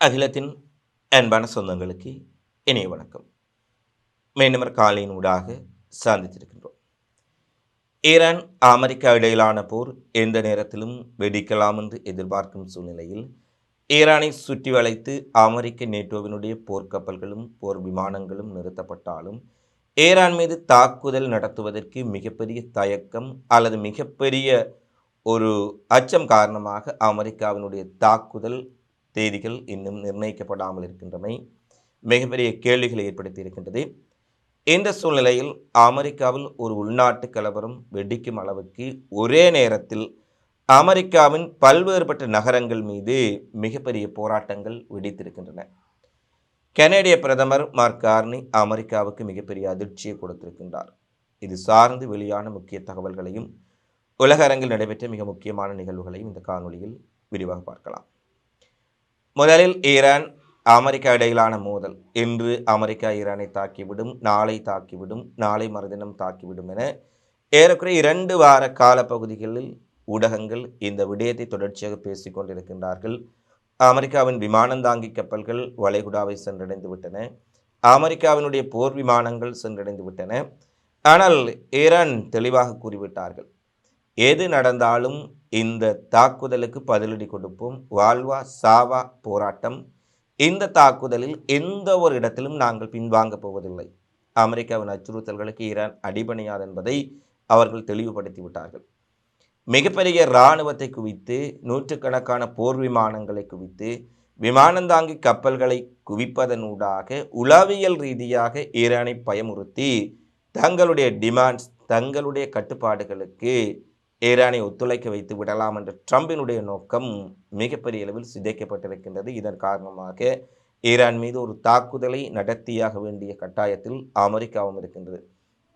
அகிலத்தின் அன்பான சொந்தங்களுக்கு இணைய வணக்கம். மீண்டும் காலையின் ஊடாக சந்தித்திருக்கின்றோம். ஈரான் அமெரிக்கா இடையிலான போர் எந்த நேரத்திலும் வெடிக்கலாம் என்று எதிர்பார்க்கும் சூழ்நிலையில் ஈரானை சுற்றி வளைத்து அமெரிக்க நேட்டோவினுடைய போர்க்கப்பல்களும் போர் விமானங்களும் நிறுத்தப்பட்டாலும் ஈரான் மீது தாக்குதல் நடத்துவதற்கு மிகப்பெரிய தயக்கம் அல்லது மிகப்பெரிய ஒரு அச்சம் காரணமாக அமெரிக்காவினுடைய தாக்குதல் தேதிகள் இன்னும் நிர்ணயிக்கப்படாமல் இருக்கின்றமை மிகப்பெரிய கேள்விகளை ஏற்படுத்தி இருக்கின்றது இந்த சூழ்நிலையில் அமெரிக்காவில் ஒரு உள்நாட்டு கலவரம் வெடிக்கும் அளவுக்கு ஒரே நேரத்தில் அமெரிக்காவின் பல்வேறுபட்ட நகரங்கள் மீது மிகப்பெரிய போராட்டங்கள் வெடித்திருக்கின்றன. கனேடிய பிரதமர் மார்க் கார்னி அமெரிக்காவுக்கு மிகப்பெரிய அதிர்ச்சியை கொடுத்திருக்கின்றார். இது சார்ந்து வெளியான முக்கிய தகவல்களையும் உலக அரங்கில் நடைபெற்ற மிக முக்கியமான நிகழ்வுகளையும் இந்த காணொளியில் விரிவாக பார்க்கலாம். முதலில் ஈரான் அமெரிக்கா இடையிலான மோதல். இன்று அமெரிக்கா ஈரானை தாக்கிவிடும் நாளை தாக்கிவிடும் நாளை மறுதினம் தாக்கிவிடும் என ஏறக்குறைய இரண்டு வார காலப்பகுதிகளில் ஊடகங்கள் இந்த விடயத்தை தொடர்ச்சியாக பேசிக் கொண்டிருக்கின்றார்கள். அமெரிக்காவின் விமானந்தாங்கி கப்பல்கள் வளைகுடாவை சென்றடைந்து விட்டன. அமெரிக்காவினுடைய போர் விமானங்கள் சென்றடைந்து விட்டன. ஆனால் ஈரான் தெளிவாக கூறிவிட்டார்கள். எது நடந்தாலும் இந்த தாக்குதலுக்கு பதிலடி கொடுப்போம். வாழ்வா சாவா போராட்டம். இந்த தாக்குதலில் எந்த ஒரு இடத்திலும் நாங்கள் பின்வாங்கப் போவதில்லை. அமெரிக்காவின் அச்சுறுத்தல்களுக்கு ஈரான் அடிபணியாது என்பதை அவர்கள் தெளிவுபடுத்தி விட்டார்கள். மிகப்பெரிய இராணுவத்தை குவித்து நூற்றுக்கணக்கான போர் விமானங்களை குவித்து விமானந்தாங்கி கப்பல்களை குவிப்பதனூடாக உளவியல் ரீதியாக ஈரானை பயமுறுத்தி தங்களுடைய டிமாண்ட்ஸ் தங்களுடைய கட்டுப்பாடுகளுக்கு ஈரானை ஒத்துழைக்க வைத்து விடலாம் என்ற ட்ரம்பினுடைய நோக்கம் மிகப்பெரிய அளவில் சிதைக்கப்பட்டிருக்கின்றது. இதன் காரணமாக ஈரான் மீது ஒரு தாக்குதலை நடத்தியாக வேண்டிய கட்டாயத்தில் அமெரிக்காவும் இருக்கின்றது.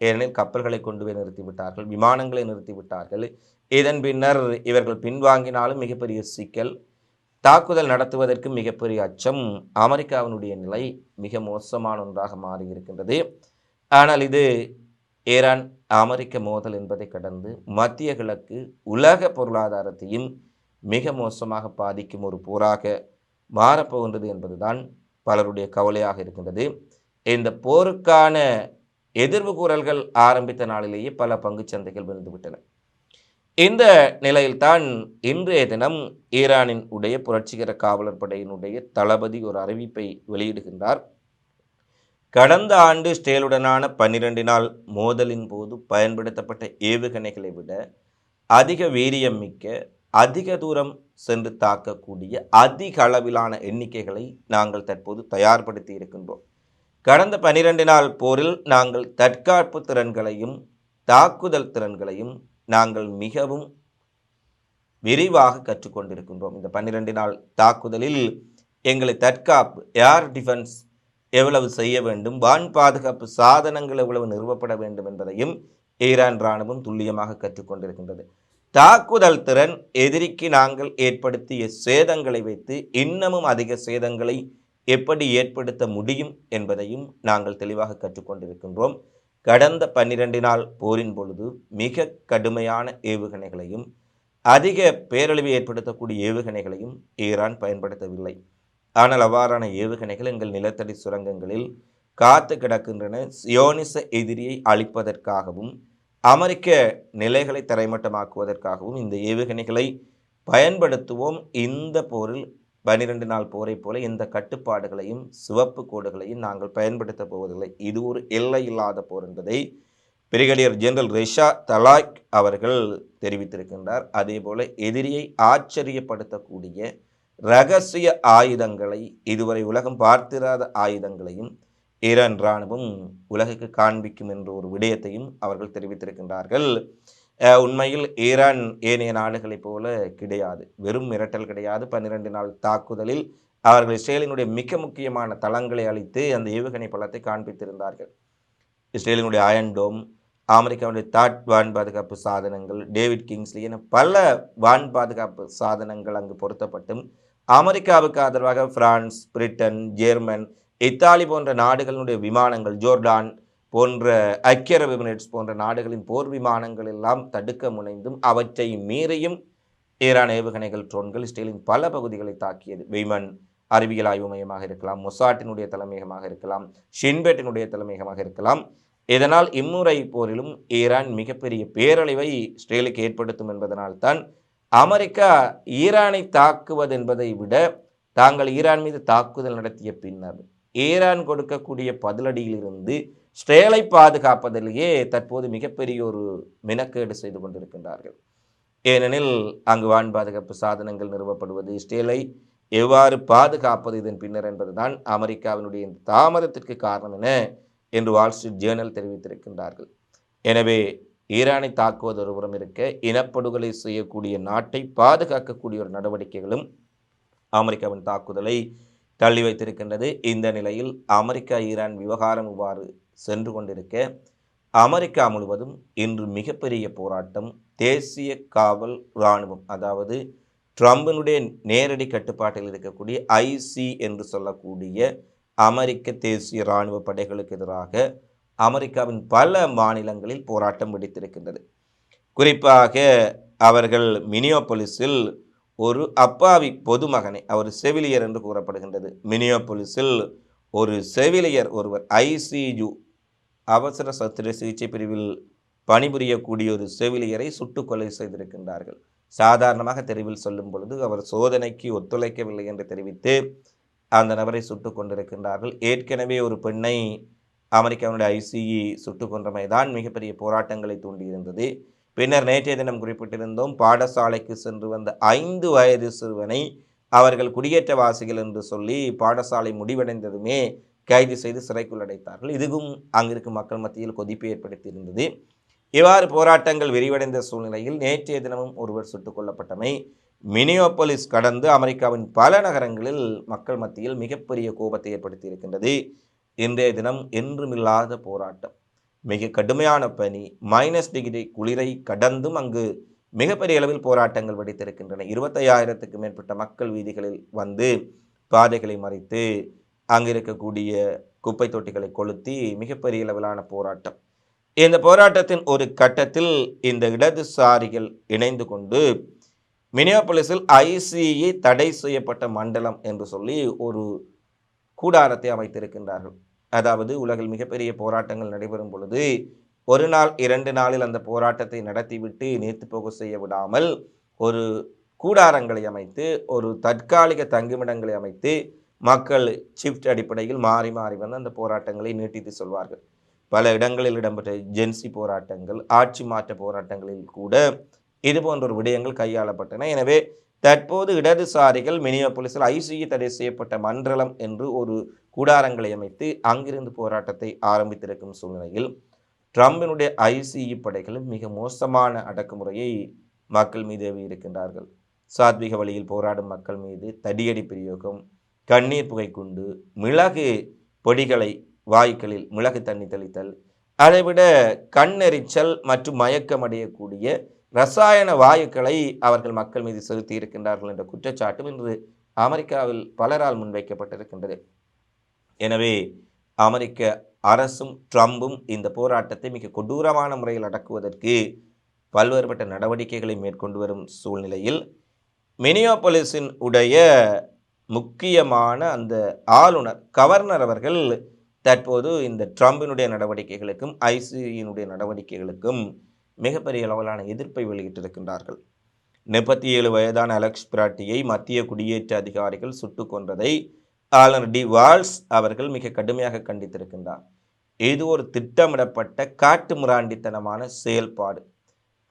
ஏனெனில் கப்பல்களை கொண்டு போய் நிறுத்திவிட்டார்கள் விமானங்களை நிறுத்திவிட்டார்கள். இதன் பின்னர் இவர்கள் பின்வாங்கினாலும் மிகப்பெரிய சிக்கல் தாக்குதல் நடத்துவதற்கு மிகப்பெரிய அச்சம் அமெரிக்காவினுடைய நிலை மிக மோசமான ஒன்றாக மாறியிருக்கின்றது. ஆனால் இது ஈரான் அமெரிக்க மோதல் என்பதை கடந்து மத்திய கிழக்கு உலக பொருளாதாரத்தையும் மிக மோசமாக பாதிக்கும் ஒரு போராக மாறப்போகின்றது என்பதுதான் பலருடைய கவலையாக இருக்கின்றது. இந்த போருக்கான எதிர்வு கூறல்கள் ஆரம்பித்த நாளிலேயே பல பங்கு சந்தைகள் விழுந்துவிட்டன. இந்த நிலையில்தான் இன்றைய தினம் ஈரானின் உடைய புரட்சிகர காவலர் படையினுடைய தளபதி ஒரு அறிவிப்பை வெளியிடுகின்றார். கடந்த ஆண்டு ஸ்டேலுடனான பன்னிரண்டு நாள் மோதலின் போது பயன்படுத்தப்பட்ட ஏவுகணைகளை விட அதிக வீரியம் மிக்க அதிக தூரம் சென்று தாக்கக்கூடிய அதிக அளவிலான எண்ணிக்கைகளை நாங்கள் தற்போது தயார்படுத்தி இருக்கின்றோம். கடந்த பனிரெண்டு நாள் போரில் நாங்கள் தற்காப்பு திறன்களையும் தாக்குதல் திறன்களையும் நாங்கள் மிகவும் விரிவாக கற்றுக்கொண்டிருக்கின்றோம். இந்த பன்னிரெண்டு நாள் தாக்குதலில் எங்களை தற்காப்பு ஏர் டிஃபென்ஸ் எவ்வளவு செய்ய வேண்டும்? வான் பாதுகாப்பு சாதனங்கள் எவ்வளவு நிறுவப்பட வேண்டும் என்பதையும் ஈரான் இராணுவம் துல்லியமாக கற்றுக்கொண்டிருக்கின்றது தாக்குதல் திறன் எதிரிக்கு நாங்கள் ஏற்படுத்திய சேதங்களை வைத்து இன்னமும் அதிக சேதங்களை எப்படி ஏற்படுத்த முடியும் என்பதையும் நாங்கள் தெளிவாக கற்றுக்கொண்டிருக்கின்றோம் கடந்த பன்னிரண்டு நாள் போரின் பொழுது மிக கடுமையான ஏவுகணைகளையும் அதிக பேரழிவை ஏற்படுத்தக்கூடிய ஏவுகணைகளையும் ஈரான் பயன்படுத்தவில்லை. ஆனால் அவ்வாறான ஏவுகணைகள் எங்கள் நிலத்தடி சுரங்கங்களில் காத்து கிடக்கின்றன. சியோனிச எதிரியை அழிப்பதற்காகவும் அமெரிக்க நிலைகளை தரைமட்டமாக்குவதற்காகவும் இந்த ஏவுகணைகளை பயன்படுத்துவோம். இந்த போரில் பனிரெண்டு நாள் போரை போல இந்த கட்டுப்பாடுகளையும் சிவப்பு கோடுகளையும் நாங்கள் பயன்படுத்த போவதில்லை. இது ஒரு எல்லை இல்லாத போர் என்பதை பிரிகேடியர் ஜெனரல் ரிஷா தலாக் அவர்கள் தெரிவித்திருக்கின்றார். அதேபோல எதிரியை ஆச்சரியப்படுத்தக்கூடிய ரகசிய ஆயுதங்களை இதுவரை உலகம் பார்த்திராத ஆயுதங்களையும் ஈரான் இராணுவம் உலகுக்கு காண்பிக்கும் என்ற ஒரு விடயத்தையும் அவர்கள் தெரிவித்திருக்கின்றார்கள். உண்மையில் ஈரான் ஏனைய நாடுகளைப் போல கிடையாது. வெறும் மிரட்டல் கிடையாது. பன்னிரண்டு நாள் தாக்குதலில் அவர்கள் இஸ்ரேலினுடைய மிக முக்கியமான தளங்களை அளித்து அந்த ஏவுகணை பலத்தை காண்பித்திருந்தார்கள். இஸ்ரேலினுடைய அயன்டோம் அமெரிக்காவுடைய தாட் வான் பாதுகாப்பு சாதனங்கள் டேவிட் கிங்ஸ்லி என பல வான் பாதுகாப்பு சாதனங்கள் அங்கு பொருத்தப்பட்டும். அமெரிக்காவுக்கு ஆதரவாக பிரான்ஸ் பிரிட்டன் ஜெர்மன் இத்தாலி போன்ற நாடுகளுடைய விமானங்கள் ஜோர்டான் போன்ற ஐக்கிய அரபு எமிரேட்ஸ் போன்ற நாடுகளின் போர் விமானங்கள் எல்லாம் தடுக்க முனைந்தும் அவற்றை மீறியும் ஈரான் ஏவுகணைகள் ட்ரோன்கள் இஸ்ரேலின் பல பகுதிகளை தாக்கியது. விமன் அறிவியல் ஆய்வு மையமாக இருக்கலாம் மொசாட்டினுடைய தலைமையகமாக இருக்கலாம் ஷின்பேட்டினுடைய தலைமையகமாக இருக்கலாம். இதனால் இம்முறை போரிலும் ஈரான் மிகப்பெரிய பேரழிவை இஸ்ரேலுக்கு ஏற்படுத்தும் என்பதனால்தான் அமெரிக்கா ஈரானை தாக்குவது என்பதை விட தாங்கள் ஈரான் மீது தாக்குதல் நடத்திய பின்னர் ஈரான் கொடுக்கக்கூடிய பதிலடியிலிருந்து ஸ்ரேலை பாதுகாப்பதிலேயே தற்போது மிகப்பெரிய ஒரு மினக்கேடு செய்து கொண்டிருக்கின்றார்கள். ஏனெனில் அங்கு வான் பாதுகாப்பு சாதனங்கள் நிறுவப்படுவது ஸ்டேலை எவ்வாறு பாதுகாப்பது இதன் பின்னர் என்பதுதான் அமெரிக்காவினுடைய இந்த தாமதத்திற்கு காரணம் என என்று வால் ஸ்ட்ரீட் ஜேர்னல் தெரிவித்திருக்கின்றார்கள். எனவே ஈரானை தாக்குவது ஒருபுறம் இருக்க இனப்படுகொலை செய்யக்கூடிய நாட்டை பாதுகாக்கக்கூடிய ஒரு நடவடிக்கைகளும் அமெரிக்காவின் தாக்குதலை தள்ளி வைத்திருக்கின்றது. இந்த நிலையில் அமெரிக்கா ஈரான் விவகாரம் இவ்வாறு சென்று கொண்டிருக்க அமெரிக்கா முழுவதும் இன்று மிகப்பெரிய போராட்டம் தேசிய காவல் இராணுவம் அதாவது ட்ரம்பினுடைய நேரடி கட்டுப்பாட்டில் இருக்கக்கூடிய ஐசி என்று சொல்லக்கூடிய அமெரிக்க தேசிய இராணுவ படைகளுக்கு எதிராக அமெரிக்காவின் பல மாநிலங்களில் போராட்டம் வெடித்திருக்கின்றது. குறிப்பாக அவர்கள் மினியோபொலிஸில் ஒரு அப்பாவி பொதுமகனை அவர் செவிலியர் என்று கூறப்படுகின்றது. மினியோபொலிஸில் ஒரு செவிலியர் ஒருவர் ஐசியு அவசர சத்திர சிகிச்சை பிரிவில் பணிபுரியக்கூடிய ஒரு செவிலியரை சுட்டுக் கொலை செய்திருக்கின்றார்கள். சாதாரணமாக தெருவில் சொல்லும் பொழுது அவர் சோதனைக்கு ஒத்துழைக்கவில்லை என்று தெரிவித்து அந்த நபரை சுட்டுக் கொண்டிருக்கின்றார்கள். ஏற்கனவே ஒரு பெண்ணை அமெரிக்காவினுடைய ஐசிஇ சுட்டுக் கொன்றமைதான் மிகப்பெரிய போராட்டங்களை தூண்டியிருந்தது. பின்னர் நேற்றைய தினம் குறிப்பிட்டிருந்தோம் பாடசாலைக்கு சென்று வந்த ஐந்து வயது சிறுவனை அவர்கள் குடியேற்றவாசிகள் என்று சொல்லி பாடசாலை முடிவடைந்ததுமே கைது செய்து சிறைக்குள் அடைத்தார்கள். இதுவும் அங்கிருக்கும் மக்கள் மத்தியில் கொதிப்பு ஏற்படுத்தியிருந்தது. இவ்வாறு போராட்டங்கள் விரிவடைந்த சூழ்நிலையில் நேற்றைய தினமும் ஒருவர் சுட்டுக் கொல்லப்பட்டமை மினியோபோலிஸ் கடந்து அமெரிக்காவின் பல நகரங்களில் மக்கள் மத்தியில் மிகப்பெரிய கோபத்தை ஏற்படுத்தி இருக்கின்றது இன்றைய தினம் என்றுமில்லாத போராட்டம். மிக கடுமையான பனி மைனஸ் டிகிரி குளிரை கடந்தும் அங்கு மிகப்பெரிய அளவில் போராட்டங்கள் வெடித்திருக்கின்றன. இருபத்தையாயிரத்துக்கு மேற்பட்ட மக்கள் வீதிகளில் வந்து பாதைகளை மறைத்து அங்கு இருக்கக்கூடிய குப்பை தொட்டிகளை கொளுத்தி மிகப்பெரிய அளவிலான போராட்டம். இந்த போராட்டத்தின் ஒரு கட்டத்தில் இந்த இடதுசாரிகள் இணைந்து கொண்டு மினியாபோலிஸில் ஐசிஇ தடை செய்யப்பட்ட மண்டலம் என்று சொல்லி ஒரு கூடாரத்தை அமைத்திருக்கின்றார்கள். அதாவது உலகில் மிகப்பெரிய போராட்டங்கள் நடைபெறும் பொழுது ஒரு நாள் இரண்டு நாளில் அந்த போராட்டத்தை நடத்திவிட்டு நீர்த்து போக செய்ய விடாமல் ஒரு கூடாரங்களை அமைத்து ஒரு தற்காலிக தங்குமிடங்களை அமைத்து மக்கள் ஷிஃப்ட் அடிப்படையில் மாறி மாறி வந்து அந்த போராட்டங்களை நீட்டித்து சொல்வார்கள். பல இடங்களில் இடம்பெற்ற ஜென்சி போராட்டங்கள் ஆட்சி மாற்ற போராட்டங்களில் கூட இது போன்ற ஒரு விடயங்கள் கையாளப்பட்டன. எனவே தற்போது இடதுசாரிகள் மினியோபோலிஸில் ஐசியு தடை செய்யப்பட்ட மண்டலம் என்று ஒரு கூடாரங்களை அமைத்து அங்கிருந்து போராட்டத்தை ஆரம்பித்திருக்கும் சூழ்நிலையில் ட்ரம்பினுடைய ஐசிஇ படைகளும் மிக மோசமான அடக்குமுறையை மக்கள் மீது இருக்கின்றார்கள். சாத்விக வழியில் போராடும் மக்கள் மீது தடியடி பிரயோகம் கண்ணீர் புகை குண்டு மிளகு பொடிகளை வாய்க்களில் மிளகு தண்ணி தெளித்தல் அதைவிட கண்ணெரிச்சல் மற்றும் மயக்கம் அடையக்கூடிய ரசாயன வாயுக்களை அவர்கள் மக்கள் மீது செலுத்தி இருக்கின்றார்கள் என்ற குற்றச்சாட்டும் இன்று அமெரிக்காவில் பலரால் முன்வைக்கப்பட்டிருக்கின்றது. எனவே அமெரிக்க அரசும் ட்ரம்பும் இந்த போராட்டத்தை மிக கொடூரமான முறையில் அடக்குவதற்கு பல்வேறுபட்ட நடவடிக்கைகளை மேற்கொண்டு வரும் சூழ்நிலையில் மினியோபொலிஸின் உடைய முக்கியமான அந்த ஆளுநர் கவர்னர் அவர்கள் தற்போது இந்த ட்ரம்பினுடைய நடவடிக்கைகளுக்கும் ஐசியினுடைய நடவடிக்கைகளுக்கும் மிகப்பெரிய அளவிலான எதிர்ப்பை வெளியிட்டிருக்கின்றார்கள். முப்பத்தி ஏழு வயதான அலெக்ஸ் பிராட்டியை மத்திய குடியேற்ற அதிகாரிகள் சுட்டுக் கொன்றதை ஆளுநர் டி. வால்ஸ் அவர்கள் மிக கடுமையாக கண்டித்திருக்கின்றார். இது ஒரு திட்டமிடப்பட்ட காட்டு முராண்டித்தனமான செயல்பாடு.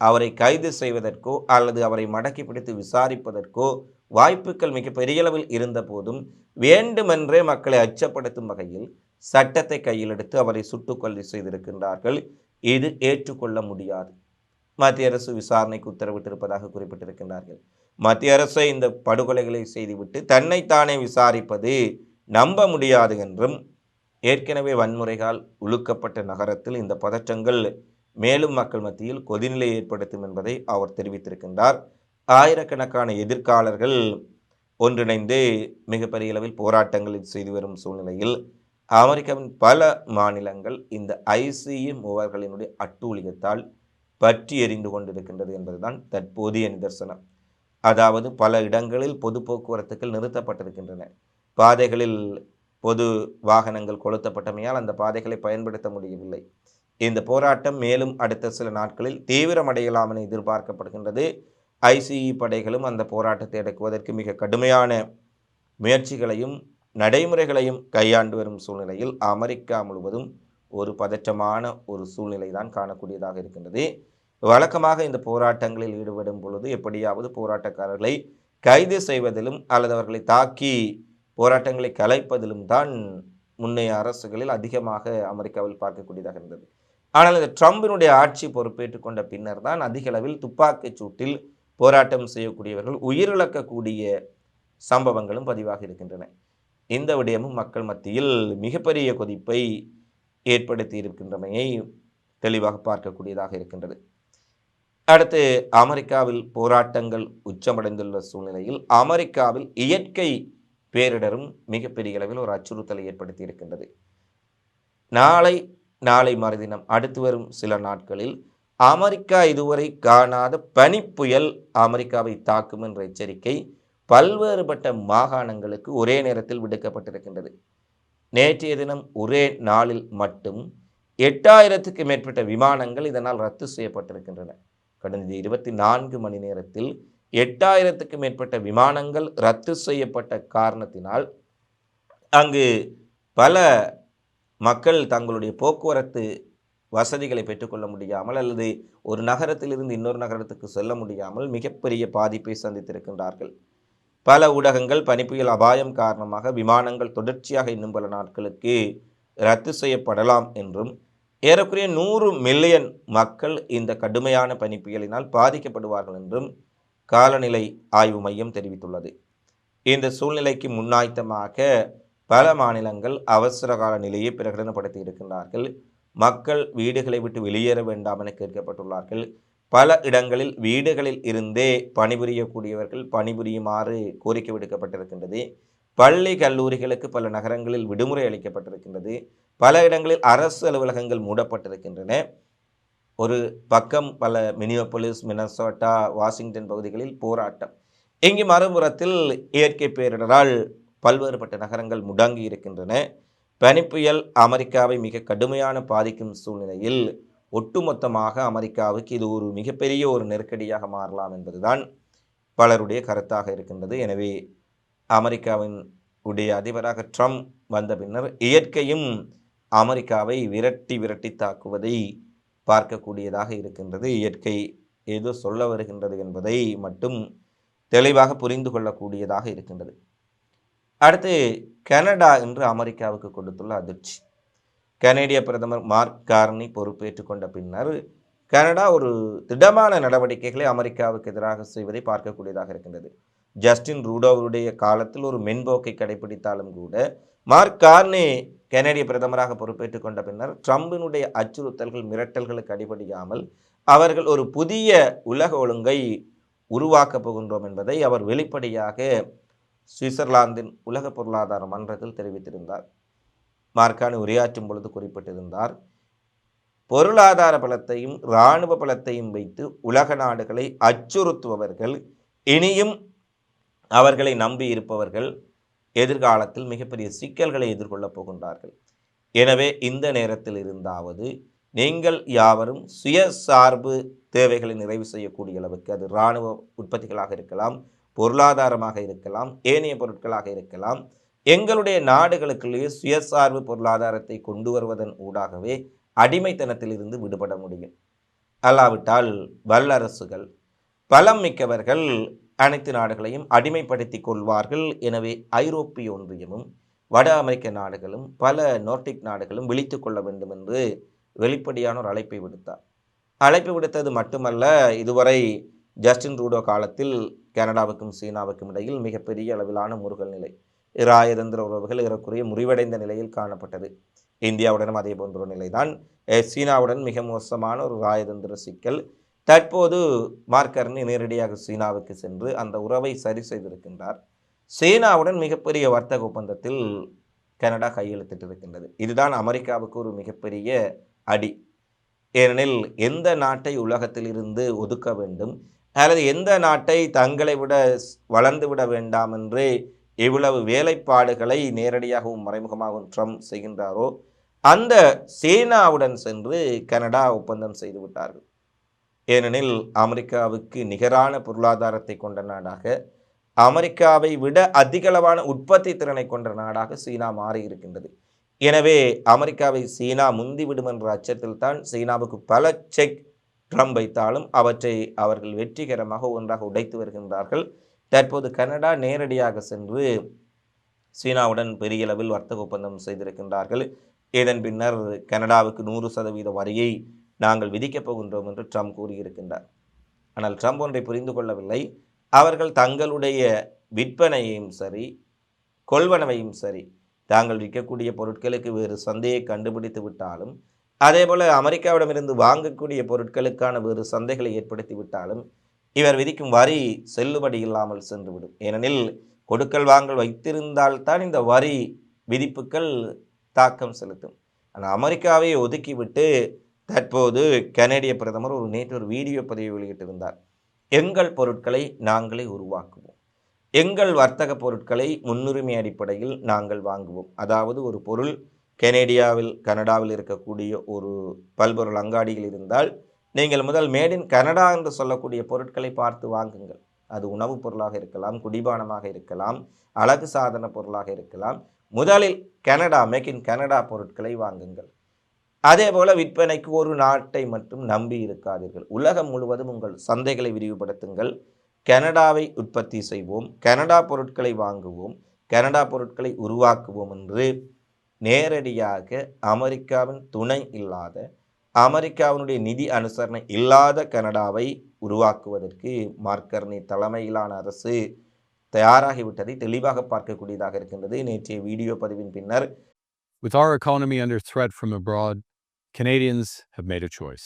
அவரை கைது செய்வதற்கோ அல்லது அவரை மடக்கி பிடித்து விசாரிப்பதற்கோ வாய்ப்புகள் மிக பெரிய அளவில் இருந்த போதும் வேண்டுமென்றே மக்களை அச்சப்படுத்தும் வகையில் சட்டத்தை கையில் எடுத்து அவரை சுட்டுக் செய்திருக்கின்றார்கள். இது ஏற்றுக்கொள்ள முடியாது. மத்திய அரசு விசாரணைக்கு உத்தரவிட்டிருப்பதாக குறிப்பிட்டிருக்கின்றார்கள். மத்திய அரசை இந்த படுகொலைகளை செய்துவிட்டு தன்னைத்தானே விசாரிப்பது நம்ப முடியாது என்றும் ஏற்கனவே வன்முறைகால் உழுக்கப்பட்ட நகரத்தில் இந்த பதற்றங்கள் மேலும் மக்கள் மத்தியில் கொதிநிலை ஏற்படுத்தும் என்பதை அவர் தெரிவித்திருக்கின்றார். ஆயிரக்கணக்கான எதிர்காலர்கள் ஒன்றிணைந்து மிகப்பெரிய அளவில் போராட்டங்களில் செய்து வரும் சூழ்நிலையில் அமெரிக்காவின் பல மாநிலங்கள் இந்த ஐசிஇ மூவர்களினுடைய அட்டூழியத்தால் பற்றி எறிந்து கொண்டிருக்கின்றது என்பதுதான் தற்போதைய நிதர்சனம். அதாவது பல இடங்களில் பொது போக்குவரத்துகள் நிறுத்தப்பட்டிருக்கின்றன. பாதைகளில் பொது வாகனங்கள் கொளுத்தப்பட்டமையால் அந்த பாதைகளை பயன்படுத்த முடியவில்லை. இந்த போராட்டம் மேலும் அடுத்த சில நாட்களில் தீவிரமடையலாம் என எதிர்பார்க்கப்படுகின்றது. ஐசிஇ படைகளும் அந்த போராட்டத்தை அடக்குவதற்கு மிக கடுமையான முயற்சிகளையும் நடைமுறைகளையும் கையாண்டு வரும் சூழ்நிலையில் அமெரிக்கா முழுவதும் ஒரு பதற்றமான ஒரு சூழ்நிலை தான் காணக்கூடியதாக இருக்கின்றது. வழக்கமாக இந்த போராட்டங்களில் ஈடுபடும் பொழுது எப்படியாவது போராட்டக்காரர்களை கைது செய்வதிலும் அல்லது அவர்களை தாக்கி போராட்டங்களை கலைப்பதிலும் தான் முன்னைய அரசுகளில் அதிகமாக அமெரிக்காவில் பார்க்கக்கூடியதாக இருந்தது. ஆனால் இந்த ட்ரம்பினுடைய ஆட்சி பொறுப்பேற்றுக் கொண்ட பின்னர் தான் அதிக அளவில் துப்பாக்கிச் சூட்டில் போராட்டம் செய்யக்கூடியவர்கள் உயிரிழக்கக்கூடிய சம்பவங்களும் பதிவாக இருக்கின்றன. இந்த விடயமும் மக்கள் மத்தியில் மிகப்பெரிய கொதிப்பை ஏற்படுத்தி இருக்கின்றமையை தெளிவாக பார்க்கக்கூடியதாக இருக்கின்றது. அடுத்து அமெரிக்காவில் போராட்டங்கள் உச்சமடைந்துள்ள சூழ்நிலையில் அமெரிக்காவில் இயற்கை பேரிடரும் மிகப்பெரிய அளவில் ஒரு அச்சுறுத்தலை ஏற்படுத்தி இருக்கின்றது. நாளை நாளை மறுதினம் அடுத்து வரும் சில நாட்களில் அமெரிக்கா இதுவரை காணாத பனிப்புயல் அமெரிக்காவை தாக்கும் என்ற எச்சரிக்கை பல்வேறுபட்ட மாகாணங்களுக்கு ஒரே நேரத்தில் விடுக்கப்பட்டிருக்கின்றது. நேற்றைய தினம் ஒரே நாளில் மட்டும் எட்டாயிரத்துக்கு மேற்பட்ட விமானங்கள் இதனால் ரத்து செய்யப்பட்டிருக்கின்றன. கடந்த இருபத்தி நான்கு மணி நேரத்தில் எட்டாயிரத்துக்கு மேற்பட்ட விமானங்கள் ரத்து செய்யப்பட்ட காரணத்தினால் அங்கு பல மக்கள் தங்களுடைய போக்குவரத்து வசதிகளை பெற்றுக்கொள்ள முடியாமல் அல்லது ஒரு நகரத்திலிருந்து இன்னொரு நகரத்துக்கு செல்ல முடியாமல் மிகப்பெரிய பாதிப்பை சந்தித்திருக்கின்றார்கள். பல ஊடகங்கள் பனிப்புயல் அபாயம் காரணமாக விமானங்கள் தொடர்ச்சியாக இன்னும் பல நாட்களுக்கு ரத்து செய்யப்படலாம் என்றும் ஏறக்குறைய நூறு மில்லியன் மக்கள் இந்த கடுமையான பனிப்புயலினால் பாதிக்கப்படுவார்கள் என்றும் காலநிலை ஆய்வு மையம் தெரிவித்துள்ளது. இந்த சூழ்நிலைக்கு முன்னாய்த்தமாக பல மாநிலங்கள் அவசர கால நிலையை பிரகடனப்படுத்தி இருக்கின்றார்கள். மக்கள் வீடுகளை விட்டு வெளியேற வேண்டாம் என கேட்கப்பட்டுள்ளார்கள். பல இடங்களில் வீடுகளில் இருந்தே பணிபுரியக்கூடியவர்கள் பணிபுரியுமாறு கோரிக்கை விடுக்கப்பட்டிருக்கின்றது. பள்ளி கல்லூரிகளுக்கு பல நகரங்களில் விடுமுறை அளிக்கப்பட்டிருக்கின்றது. பல இடங்களில் அரசு அலுவலகங்கள் மூடப்பட்டிருக்கின்றன. ஒரு பக்கம் பல மினியோபோலிஸ் மினசோட்டா வாஷிங்டன் பகுதிகளில் போராட்டம். இங்கு மறுபுறத்தில் இயற்கை பேரிடரால் பல்வேறுபட்ட நகரங்கள் முடங்கி இருக்கின்றன பனிப்புயல் அமெரிக்காவை மிக கடுமையான பாதிக்கும் சூழ்நிலையில் ஒட்டுமொத்தமாக அமெரிக்காவுக்கு இது ஒரு மிகப்பெரிய ஒரு நெருக்கடியாக மாறலாம் என்பதுதான் பலருடைய கருத்தாக இருக்கின்றது. எனவே அமெரிக்காவின் உடைய அதிபராக ட்ரம்ப் வந்த பின்னர் இயற்கையும் அமெரிக்காவை விரட்டி விரட்டி தாக்குவதை பார்க்கக்கூடியதாக இருக்கின்றது. இயற்கை ஏதோ சொல்ல வருகின்றது என்பதை மட்டும் தெளிவாக புரிந்து கொள்ளக்கூடியதாக இருக்கின்றது. அடுத்து கனடா என்று அமெரிக்காவுக்கு கொடுத்துள்ள அதிர்ச்சி. கனேடிய பிரதமர் மார்க் கார்னி பொறுப்பேற்றுக் கொண்ட பின்னர் கனடா ஒரு திடமான நடவடிக்கைகளை அமெரிக்காவுக்கு எதிராக செய்வதை பார்க்கக்கூடியதாக இருக்கின்றது. ஜஸ்டின் ரூடோவுடைய காலத்தில் ஒரு மென்போக்கை கடைபிடித்தாலும் கூட மார்க் கார்னி கனேடிய பிரதமராக பொறுப்பேற்றுக் கொண்ட பின்னர் ட்ரம்பினுடைய அச்சுறுத்தல்கள் மிரட்டல்களுக்கு அடிபடியாமல் அவர்கள் ஒரு புதிய உலக ஒழுங்கை உருவாக்கப் போகின்றோம் என்பதை அவர் வெளிப்படையாக சுவிட்சர்லாந்தின் உலக பொருளாதார மன்றத்தில் தெரிவித்திருந்தார். மார்க்கானி உரையாற்றும் பொழுது குறிப்பிட்டிருந்தார். பொருளாதார பலத்தையும் இராணுவ பலத்தையும் வைத்து உலக நாடுகளை அச்சுறுத்துபவர்கள் இனியும் அவர்களை நம்பி இருப்பவர்கள் எதிர்காலத்தில் மிகப்பெரிய சிக்கல்களை எதிர்கொள்ளப் போகின்றார்கள். எனவே இந்த நேரத்தில் இருந்தாவது நீங்கள் யாவரும் சுயசார்பு தேவைகளை நிறைவு செய்யக்கூடிய அளவுக்கு அது இராணுவ உற்பத்திகளாக இருக்கலாம் பொருளாதாரமாக இருக்கலாம் ஏனைய பொருட்களாக இருக்கலாம் எங்களுடைய நாடுகளுக்குள்ளேயே சுயசார்பு பொருளாதாரத்தை கொண்டு வருவதன் ஊடாகவே அடிமைத்தனத்திலிருந்து விடுபட முடியும். அல்லாவிட்டால் வல்லரசுகள் பலம் மிக்கவர்கள் அனைத்து நாடுகளையும் அடிமைப்படுத்திக் கொள்வார்கள். எனவே ஐரோப்பிய ஒன்றியமும் வட அமெரிக்க நாடுகளும் பல நோர்டிக் நாடுகளும் விழித்து கொள்ள வேண்டும் என்று வெளிப்படையான ஒரு அழைப்பை விடுத்தார். அழைப்பு விடுத்தது மட்டுமல்ல இதுவரை ஜஸ்டின் ரூடோ காலத்தில் கனடாவுக்கும் சீனாவுக்கும் இடையில் மிகப்பெரிய அளவிலான முருகல் நிலை இராயதந்திர உறவுகள் ஏறக்குறைய முறிவடைந்த நிலையில் காணப்பட்டது. இந்தியாவுடனும் அதே போன்ற ஒரு நிலைதான். சீனாவுடன் மிக மோசமான ஒரு ராயதந்திர சிக்கல். தற்போது மார்க்கர்னி நேரடியாக சீனாவுக்கு சென்று அந்த உறவை சரி செய்திருக்கின்றார். சீனாவுடன் மிகப்பெரிய வர்த்தக ஒப்பந்தத்தில் கனடா கையெழுத்திட்டிருக்கின்றது இதுதான் அமெரிக்காவுக்கு ஒரு மிகப்பெரிய அடி. ஏனெனில் எந்த நாட்டை உலகத்தில் இருந்து ஒதுக்க வேண்டும்? அல்லது எந்த நாட்டை தங்களை விட வளர்ந்து விட வேண்டாம் என்று எவ்வளவு வேலைப்பாடுகளை நேரடியாகவும் மறைமுகமாகவும் ட்ரம்ப் செய்கின்றாரோ அந்த சீனாவுடன் சென்று கனடா ஒப்பந்தம் செய்து விட்டார்கள். ஏனெனில் அமெரிக்காவுக்கு நிகரான பொருளாதாரத்தை கொண்ட நாடாக அமெரிக்காவை விட அதிகளவான உற்பத்தி திறனை கொண்ட நாடாக சீனா மாறியிருக்கின்றது. எனவே அமெரிக்காவை சீனா முந்திவிடும் என்ற அச்சத்தில் தான் சீனாவுக்கு பல செக் ட்ரம்ப் வைத்தாலும் அவற்றை அவர்கள் வெற்றிகரமாக ஒன்றாக உடைத்து வருகின்றார்கள். தற்போது கனடா நேரடியாக சென்று சீனாவுடன் பெரிய அளவில் வர்த்தக ஒப்பந்தம் செய்திருக்கின்றார்கள். இதன் பின்னர் கனடாவுக்கு நூறு சதவீத வரியை நாங்கள் விதிக்கப் போகின்றோம் என்று ட்ரம்ப் கூறியிருக்கின்றார். ஆனால் ட்ரம்ப் ஒன்றை புரிந்து கொள்ளவில்லை. அவர்கள் தங்களுடைய விற்பனையையும் சரி கொள்வனவையும் சரி தாங்கள் விற்கக்கூடிய பொருட்களுக்கு வேறு சந்தையை கண்டுபிடித்து விட்டாலும் அதே போல் அமெரிக்காவிடமிருந்து வாங்கக்கூடிய பொருட்களுக்கான வேறு சந்தைகளை ஏற்படுத்தி விட்டாலும் இவர் விதிக்கும் வரி செல்லுபடி இல்லாமல் சென்றுவிடும். ஏனெனில் கொடுக்கல் வாங்கல் வைத்திருந்தால்தான் இந்த வரி விதிப்புகள் தாக்கம் செலுத்தும். ஆனால் அமெரிக்காவை ஒதுக்கிவிட்டு தற்போது கனேடிய பிரதமர் ஒரு நேற்று ஒரு வீடியோ பதிவு வெளியிட்டிருந்தார். எங்கள் பொருட்களை நாங்களே உருவாக்குவோம். எங்கள் வர்த்தக பொருட்களை முன்னுரிமை அடிப்படையில் நாங்கள் வாங்குவோம். அதாவது ஒரு பொருள் கனேடியாவில் கனடாவில் இருக்கக்கூடிய ஒரு பல்பொருள் அங்காடியில் இருந்தால் நீங்கள் முதல் மேட் இன் கனடா என்று சொல்லக்கூடிய பொருட்களை பார்த்து வாங்குங்கள். அது உணவுப் பொருளாக இருக்கலாம் குடிபானமாக இருக்கலாம் அழகு சாதன பொருளாக இருக்கலாம். முதலில் கனடா மேக் இன் கனடா பொருட்களை வாங்குங்கள். அதேபோல விற்பனைக்கு ஒரு நாட்டை மட்டும் நம்பி இருக்காதீர்கள். உலகம் முழுவதும் உங்கள் சந்தைகளை விரிவுபடுத்துங்கள். கனடாவை உற்பத்தி செய்வோம். கனடா பொருட்களை வாங்குவோம். கனடா பொருட்களை உருவாக்குவோம் என்று நேரடியாக அமெரிக்காவின் துணை இல்லாத அமெரிக்காவினுடைய நிதி அனுசரணை இல்லாத கனடாவை உருவாக்குவதற்கு மார்க்கர்னி தலைமையிலான அரசு தயாராகிவிட்டதை தெளிவாக பார்க்கக்கூடியதாக இருக்கின்றது நேற்றைய வீடியோ பதிவின் பின்னர் With our economy under threat from abroad, Canadians have made a choice.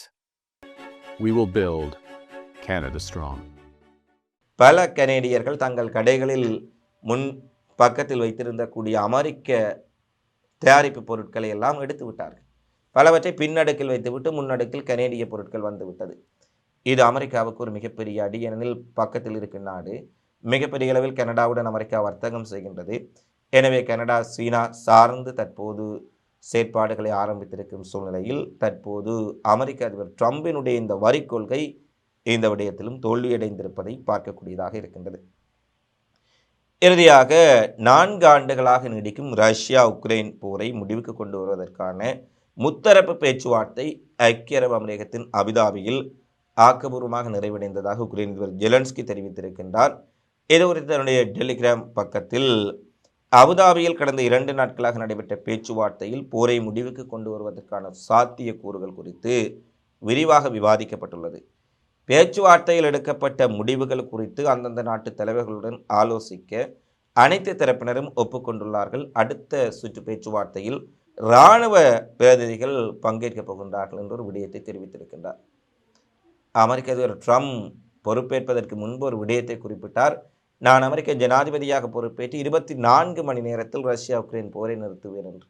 We will build Canada strong. பல கனேடியர்கள் தங்கள் கடைகளில் முன் பக்கத்தில் வைத்திருந்தக்கூடிய அமெரிக்க தயாரிப்பு பொருட்களை எல்லாம் எடுத்து விட்டார்கள் பலவற்றை பின்னடுக்கில் வைத்துவிட்டு முன்னடுக்கில் கனேடிய பொருட்கள் வந்துவிட்டது. இது அமெரிக்காவுக்கு ஒரு மிகப்பெரிய அடி. ஏனெனில் பக்கத்தில் இருக்கும் நாடு. மிகப்பெரிய அளவில் கனடாவுடன் அமெரிக்கா வர்த்தகம் செய்கின்றது. எனவே கனடா சீனா சார்ந்து தற்போது செயற்பாடுகளை ஆரம்பித்திருக்கும் சூழ்நிலையில் தற்போது அமெரிக்க அதிபர் ட்ரம்பினுடைய இந்த வரி கொள்கை இந்த விடயத்திலும் தோல்வியடைந்திருப்பதை பார்க்கக்கூடியதாக இருக்கின்றது. இறுதியாக நான்கு ஆண்டுகளாக நீடிக்கும் ரஷ்யா உக்ரைன் போரை முடிவுக்கு கொண்டு வருவதற்கான முத்தரப்பு பேச்சுவார்த்தை ஐக்கிய அரபு அமீரகத்தின் அபிதாபியில் ஆக்கபூர்வமாக நிறைவடைந்ததாக உக்ரைன் அதிபர் ஜெலன்ஸ்கி தெரிவித்திருக்கின்றார். இது குறித்து தன்னுடைய டெலிகிராம் பக்கத்தில் அபுதாபியில் கடந்த இரண்டு நாட்களாக நடைபெற்ற பேச்சுவார்த்தையில் போரை முடிவுக்கு கொண்டு வருவதற்கான சாத்திய கூறுகள் குறித்து விரிவாக விவாதிக்கப்பட்டுள்ளது. பேச்சுவார்த்தையில் எடுக்கப்பட்ட முடிவுகள் குறித்து அந்தந்த நாட்டு தலைவர்களுடன் ஆலோசிக்க அனைத்து தரப்பினரும் ஒப்புக்கொண்டுள்ளார்கள். அடுத்த சுற்று பேச்சுவார்த்தையில் இராணுவ பிரதிநிதிகள் பங்கேற்கப் போகின்றார்கள் என்ற ஒரு விடயத்தை தெரிவித்திருக்கின்றார். அமெரிக்க அதிபர் ட்ரம்ப் பொறுப்பேற்பதற்கு முன்பு ஒரு விடயத்தை குறிப்பிட்டார். நான் அமெரிக்க ஜனாதிபதியாக பொறுப்பேற்று இருபத்தி நான்கு மணி நேரத்தில் ரஷ்யா உக்ரைன் போரை நிறுத்துவேன் என்று.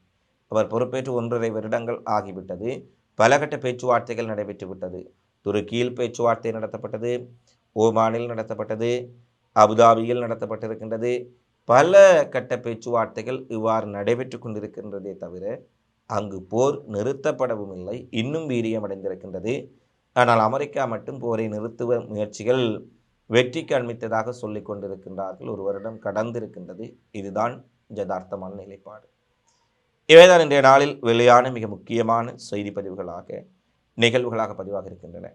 அவர் பொறுப்பேற்று ஒன்றரை வருடங்கள் ஆகிவிட்டது. பலகட்ட பேச்சுவார்த்தைகள் நடைபெற்று விட்டது துருக்கியில் பேச்சுவார்த்தை நடத்தப்பட்டது. ஓமானில் நடத்தப்பட்டது. அபுதாபியில் நடத்தப்பட்டிருக்கின்றது. பல கட்ட பேச்சுவார்த்தைகள் இவ்வாறு நடைபெற்று கொண்டிருக்கின்றதே தவிர அங்கு போர் நிறுத்தப்படவும் இல்லை. இன்னும் வீரியமடைந்திருக்கின்றது. ஆனால் அமெரிக்கா மட்டும் போரை நிறுத்துவ முயற்சிகள் வெற்றி காண்பித்ததாக சொல்லிக் கொண்டிருக்கின்றார்கள். ஒரு வருடம் கடந்திருக்கின்றது. இதுதான் யதார்த்தமான நிலைப்பாடு. இவைதான் இன்றைய நாளில் வெளியான மிக முக்கியமான செய்தி பதிவுகளாக நிகழ்வுகளாக பதிவாக இருக்கின்றன.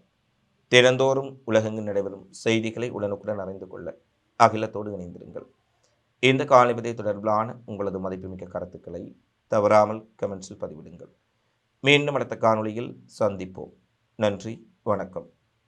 தினந்தோறும் உலகெங்கு நடைபெறும் செய்திகளை உடனுக்குடன் அறிந்து கொள்ள அகிலத்தோடு இணைந்திருங்கள். இந்த காலைப்பதை தொடர்பிலான உங்களது மதிப்புமிக்க கருத்துக்களை தவறாமல் கமெண்ட்ஸில் பதிவிடுங்கள். மீண்டும் அடுத்த காணொளியில் சந்திப்போம். நன்றி வணக்கம்.